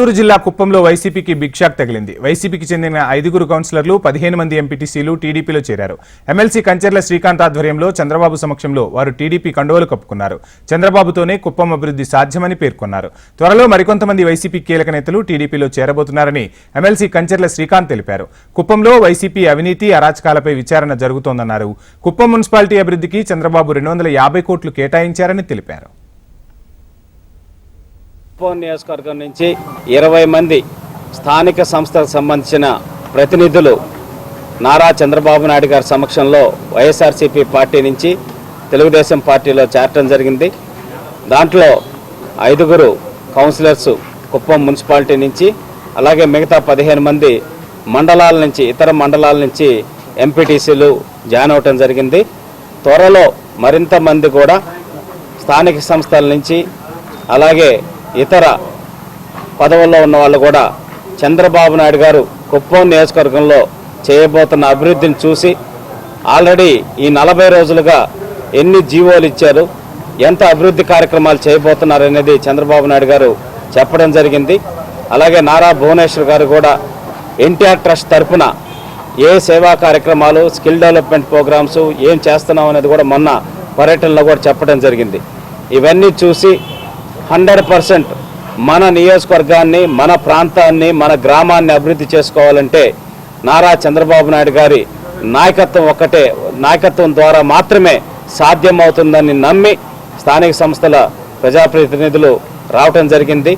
చిత్తూరు జిల్లా కుప్పంలో వైసీపీకి బిగ్ షాక్ తగిలింది. వైసీపీకి చెందిన ఐదుగురు కౌన్సిలర్లు పదిహేను మంది ఎంపీటీసీలు టీడీపీలో చేరారు. ఎమ్మెల్సీ కంచెర్ల శ్రీకాంత్ ఆధ్వర్యంలో చంద్రబాబు సమక్షంలో వారు టీడీపీ కండువలు కప్పుకున్నారు. చంద్రబాబుతోనే కుప్పం అభివృద్ధి సాధ్యమని పేర్కొన్నారు. త్వరలో మరికొంతమంది వైసీపీ కీలక నేతలు టీడీపీలో చేరబోతున్నారని ఎమ్మెల్సీ కంచెర్ల శ్రీకాంత్ తెలిపారు. కుప్పంలో వైసీపీ అవినీతి అరాచకాలపై విచారణ జరుగుతోందన్నారు. కుప్పం మున్సిపాలిటీ అభివృద్ధికి చంద్రబాబు రెండు వందల యాభై కోట్లు కేటాయించారని తెలిపారు. కుప్పం నియోజకవర్గం నుంచి ఇరవై మంది స్థానిక సంస్థకు సంబంధించిన ప్రతినిధులు నారా చంద్రబాబు నాయుడు గారి సమక్షంలో వైఎస్ఆర్సీపీ పార్టీ నుంచి తెలుగుదేశం పార్టీలో చేరటం జరిగింది. దాంట్లో ఐదుగురు కౌన్సిలర్స్ కుప్పం మున్సిపాలిటీ నుంచి అలాగే మిగతా పదిహేను మంది మండలాల నుంచి ఇతర మండలాల నుంచి ఎంపీటీసీలు జాయిన్ అవటం జరిగింది. త్వరలో మరింత మంది కూడా స్థానిక సంస్థల నుంచి అలాగే ఇతర పదవుల్లో ఉన్న వాళ్ళు కూడా చంద్రబాబు నాయుడు గారు కుప్పం నియోజకవర్గంలో చేయబోతున్న అభివృద్ధిని చూసి ఆల్రెడీ ఈ నలభై రోజులుగా ఎన్ని జీవోలు ఇచ్చారు ఎంత అభివృద్ధి కార్యక్రమాలు చేయబోతున్నారు అనేది చంద్రబాబు నాయుడు గారు చెప్పడం జరిగింది. అలాగే నారా భువనేశ్వర్ గారు కూడా ఎన్టీఆర్ ట్రస్ట్ తరఫున ఏ సేవా కార్యక్రమాలు స్కిల్ డెవలప్మెంట్ ప్రోగ్రామ్స్ ఏం చేస్తున్నాం అనేది కూడా మొన్న పర్యటనలో కూడా చెప్పడం జరిగింది. ఇవన్నీ చూసి హండ్రెడ్ పర్సెంట్ మన నియోజకవర్గాన్ని మన ప్రాంతాన్ని మన గ్రామాన్ని అభివృద్ధి చేసుకోవాలంటే నారా చంద్రబాబు నాయుడు గారి నాయకత్వం ఒక్కటే నాయకత్వం ద్వారా మాత్రమే సాధ్యమవుతుందని నమ్మి స్థానిక సంస్థల ప్రజాప్రతినిధులు రావటం జరిగింది.